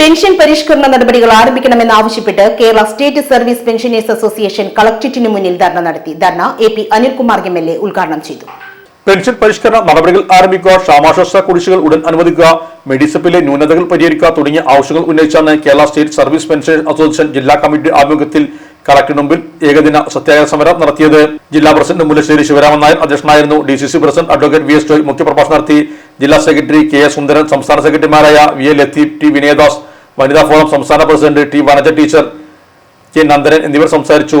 Pension പരിഷ്കരണ നടപടികൾ ആരംഭിക്കണമെന്ന് ആവശ്യപ്പെട്ട് Kerala state service pensioners association കളക്ടറേറ്റിന് മുന്നിൽ ധർണ നടത്തി. Dharna A P Anilkumar M L A ഉദ്ഘാടനം ചെയ്തു. പെൻഷൻ പരിഷ്കരണ നടപടികൾ ആരംഭിക്കുക ക്ഷാമാശ്വാസ കുടിശ്ശികൾ ഉടൻ അനുവദിക്കുക മെഡിസപ്പിലെ ന്യൂനതകൾ പരിഹരിക്കുക തുടങ്ങിയ ആവശ്യങ്ങൾ ഉന്നയിച്ചാണ് Kerala state service pension association ജില്ലാ കമ്മിറ്റി ആഭിമുഖ്യത്തിൽ കളക്ടറിന് മുമ്പിൽ ഏകദിന സത്യാഗ്രഹ സമരം നടത്തിയത്. ജില്ലാ പ്രസിഡന്റ് മുല്ലശ്ശേരി ശിവരാമൻ നായർ അധ്യക്ഷനായിരുന്നു. D C C president advocate V S Joy മുഖ്യപ്രഭാഷണം നടത്തി. ജില്ലാ സെക്രട്ടറി കെ എസ് സുന്ദരൻ സംസ്ഥാന സെക്രട്ടറിമാരായ V A Latheef T Vinayadas വനിതാ ഫോറം സംസ്ഥാന president T Vanaja teacher K Nandanan എന്നിവർ സംസാരിച്ചു.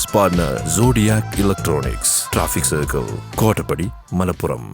news partner Zodiac electronics traffic circle Kottappadi Malappuram